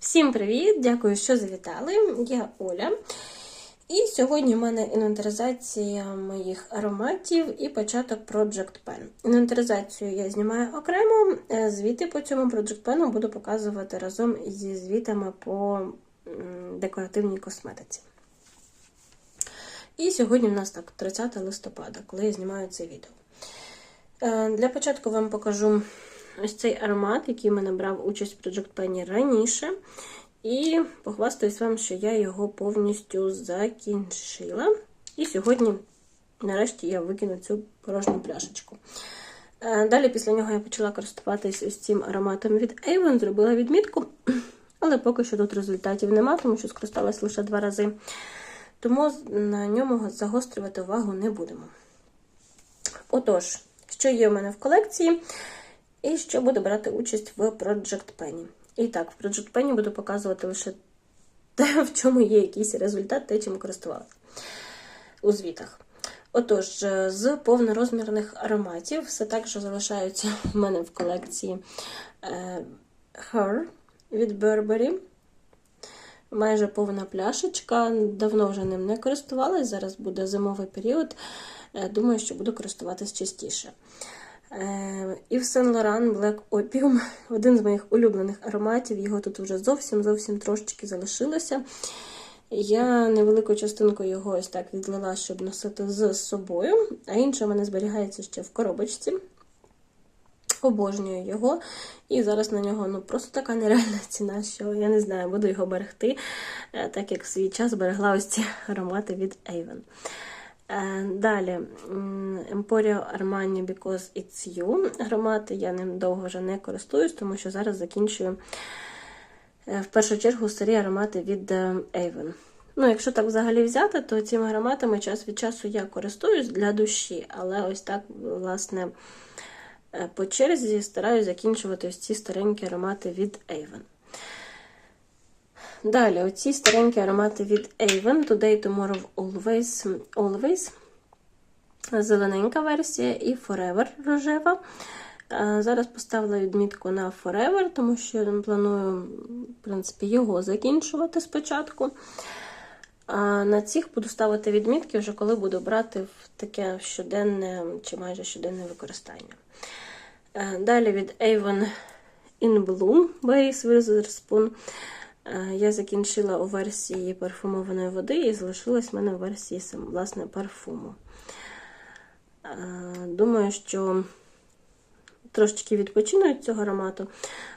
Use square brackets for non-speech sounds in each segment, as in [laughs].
Всім привіт! Дякую, що завітали. Я Оля. І сьогодні в мене інвентаризація моїх ароматів і початок Project Pen. Інвентаризацію я знімаю окремо, е, звіти по цьому Project Pen буду показувати разом зі звітами по декоративній косметиці. І сьогодні в нас так 30 листопада, коли я знімаю це відео. Е, Для початку вам покажу ось цей аромат, який мене брав участь в Project Pen раніше. І похвастаюсь вам, що я його повністю закінчила. І сьогодні, нарешті, я викину цю порожню пляшечку. Е, Далі, після нього, я почала користуватись ось цим ароматом від Avon, зробила відмітку, [clears throat] але поки що тут результатів нема, тому що скористалась лише два рази. Тому на ньому загострювати увагу не будемо. Отож, що є в мене в колекції, і що буду брати участь в Project Penny. І так, в Project Penny буду показувати лише те, [laughs] в чому є якийсь результат, те, чим користувалася у звітах. Отож, з повнорозмірних ароматів все так же залишаються в мене в колекції е, Her від Burberry. Майже повна пляшечка. Давно вже ним не користувалась. Зараз буде зимовий період. Е, Думаю, що буду користуватись частіше. Ів Сен Лоран Black Opium [laughs] один з моїх улюблених ароматів. Його тут вже зовсім зовсім трошечки залишилося. Я невелику частинку його ось так відлила, щоб носити з собою, а інше в мене зберігається ще в коробочці. Обожнюю його. І зараз на нього ну, просто така нереальна ціна, що я не знаю, буду його берегти, е, так як в свій час берегла ось ці [laughs] аромати від Avon. Далі Emporio Armani Because It's You. Аромати я ним довго вже не користуюсь, тому що зараз закінчую в першу чергу старі аромати від Avon. Ну, Якщо так взагалі взяти, то цими ароматами час від часу я користуюсь для душі, але ось так, власне, по черзі стараюсь закінчувати ось ці старенькі аромати від Avon. Далі, оці старенькі аромати від Avon, Today, Tomorrow, Always, Always. Зелененька версія і Forever рожева. Зараз поставила відмітку на Forever, тому що планую, в принципі, його закінчувати спочатку. А на цих буду ставити відмітки, вже коли буду брати в таке щоденне чи майже щоденне використання. Далі від Avon In Bloom Berries Witherspoon. Я закінчила у версії парфумованої води і залишилась в мене у версії власне, парфуму. Думаю, що трошечки відпочину від цього аромату,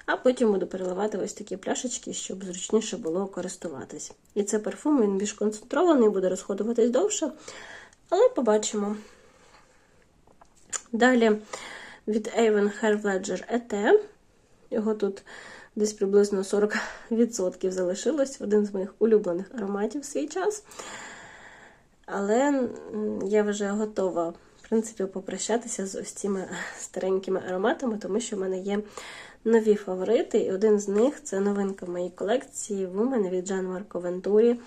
а потім буду переливати ось такі пляшечки, щоб зручніше було користуватись. І це парфум, він більш концентрований, буде розходуватись довше, але побачимо. Далі від Avon Hair Ledger ET. Його тут десь приблизно 40% залишилось. Один з моїх улюблених ароматів в свій час. Але я вже готова, в принципі, попрощатися з ось цими старенькими ароматами, тому що в мене є нові фаворити, і один з них це новинка в моїй колекції Woman від Жан Марко Вентурі.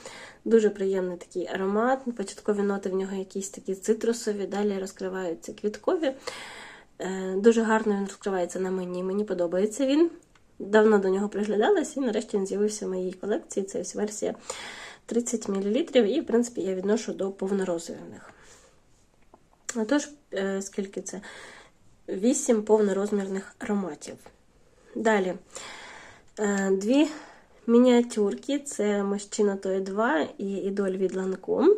Дуже приємний такий аромат. Початкові ноти в нього якісь такі цитрусові, далі розкриваються квіткові. Дуже гарно він розкривається на мені, мені подобається він. Давно до нього приглядалась, і нарешті він з'явився в моїй колекції. Це ось версія 30 мл, і, в принципі, я відношу до повнорозмірних. Отож, скільки це? 8 повнорозмірних ароматів. Далі дві мініатюрки це Мужчина Тої 2 і Ідоль від Ланком.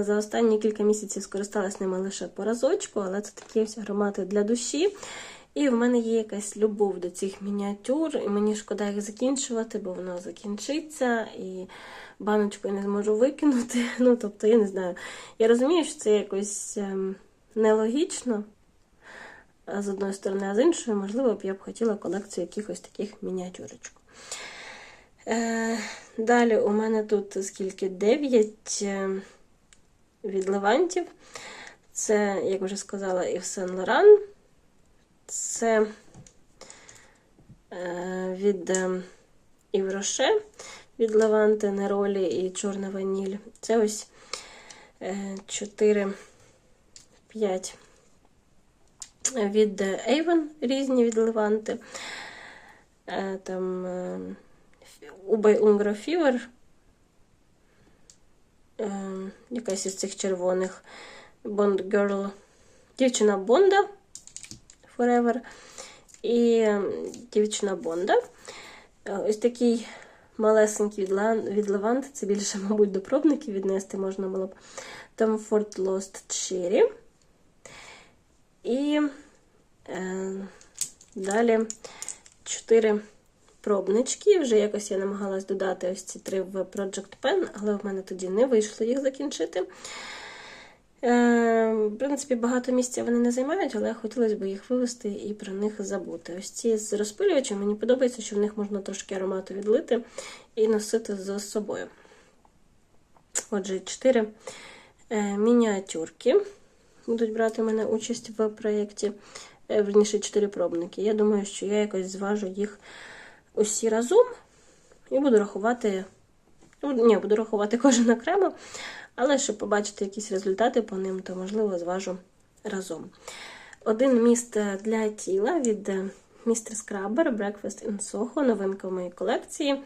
За останні кілька місяців скористалась ними лише по разочку, але це такі ось аромати для душі. І в мене є якась любов до цих мініатюр, і мені шкода їх закінчувати, бо воно закінчиться, і баночку я не зможу викинути. [laughs] Ну, тобто, я не знаю. Я розумію, що це якось ем, нелогічно, з одної сторони, а з іншої, можливо, б я б хотіла колекцію якихось таких мініатюрочок. Е, Далі у мене тут скільки 9 від левантів. Це, як вже сказала, Ів Сен Лоран. Це е, від Івроше, від Леванти, Неролі і Чорна ваніль. Це ось 4-5 від Avon, різні від Леванти. Там Ubay Umbra Fever. Е, якась із цих червоних Bond Girl. Дівчина Бонда Forever. І е, дівчина Бонда. Е, Ось такий малесенький від, лаванди. Це більше, [laughs] мабуть, до пробників віднести можна було б. Tom Ford Lost Cherry. І е, далі чотири пробнички. Вже якось я намагалась додати ось ці три в Project Pen, але в мене тоді не вийшло їх закінчити. Е, в принципі, багато місця вони не займають, але хотілося б їх вивести і про них забути. Ось ці з розпилювачем мені подобається, що в них можна трошки аромату відлити і носити з собою. Отже, чотири е, мініатюрки будуть брати у мене участь в проєкті. Е, Верніше, чотири пробники. Я думаю, що я якось зважу їх усі разом і буду рахувати. Ну, Ні, буду рахувати [laughs] кожен окремо, але щоб побачити якісь результати по ним, то можливо зважу разом. Один міст для тіла від Mr. Scrubber Breakfast in Soho, новинка в моїй колекції.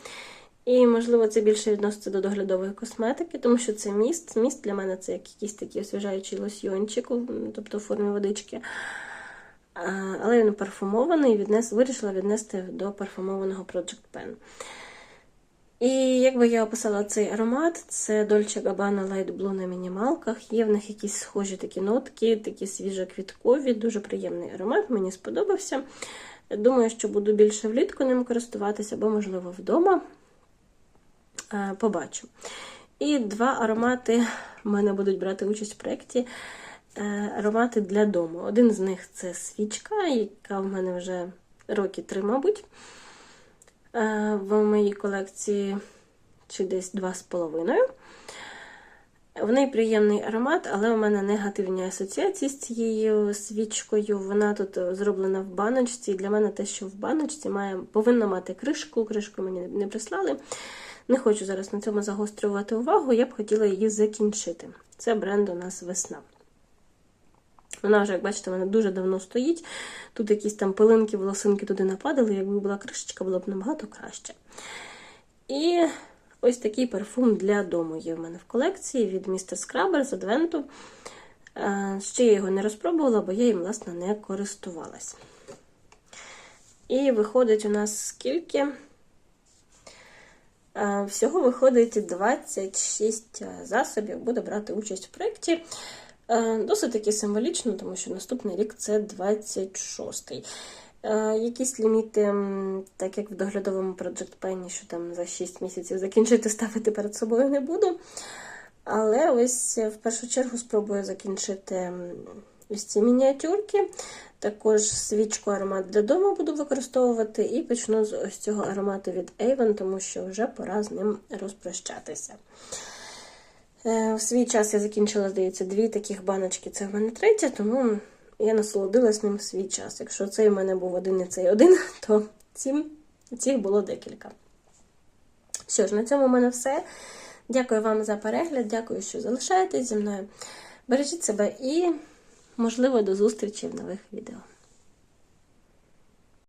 І, можливо, це більше відноситься до доглядової косметики, тому що це міст. Міст для мене це як якийсь такий освіжаючий лосьйончик, тобто в формі водички. Але він парфумований, віднес, вирішила віднести до парфумованого Project Pen. І якби я описала цей аромат, це Dolce Gabbana Light Blue на мінімалках. Є в них якісь схожі такі нотки, такі свіжо-квіткові, дуже приємний аромат, мені сподобався. Думаю, що буду більше влітку ним користуватися, або, можливо, вдома. Е, Побачу. І два аромати в мене будуть брати участь в проєкті. Е, Аромати для дому. Один з них це свічка, яка в мене вже роки три, мабуть. Е, В моїй колекції чи десь два з половиною. В неї приємний аромат, але у мене негативні асоціації з цією свічкою. Вона тут зроблена в баночці. Для мене те, що в баночці має, повинна мати кришку. Кришку мені не прислали. Не хочу зараз на цьому загострювати увагу, я б хотіла її закінчити. Це бренд у нас весна. Вона вже, як бачите, вона дуже давно стоїть. Тут якісь там пилинки, волосинки туди нападали. Якби була кришечка, було б набагато краще. І ось такий парфум для дому є в мене в колекції від Mr. Scrubber з Адвенту. Е, Ще я його не розпробувала, бо я їм, власне, не користувалась. І виходить у нас скільки? Е, Всього виходить 26 засобів, буде брати участь в проєкті. Е, Досить таки символічно, тому що наступний рік це 26-й. Е, Якісь ліміти, так як в доглядовому Project Pen, що там за 6 місяців закінчити ставити перед собою не буду. Але ось е, в першу чергу спробую закінчити ось ці мініатюрки. Також свічку аромат для дому буду використовувати і почну з ось цього аромату від Avon, тому що вже пора з ним розпрощатися. Е, В свій час я закінчила, здається, дві таких баночки. Це в мене третя, тому я насолодилась ним в свій час. Якщо цей в мене був один і цей один, [laughs] то цим, цих було декілька. Що ж, на цьому в мене все. Дякую вам за перегляд, дякую, що залишаєтесь зі мною. Бережіть себе і, можливо, до зустрічі в нових відео.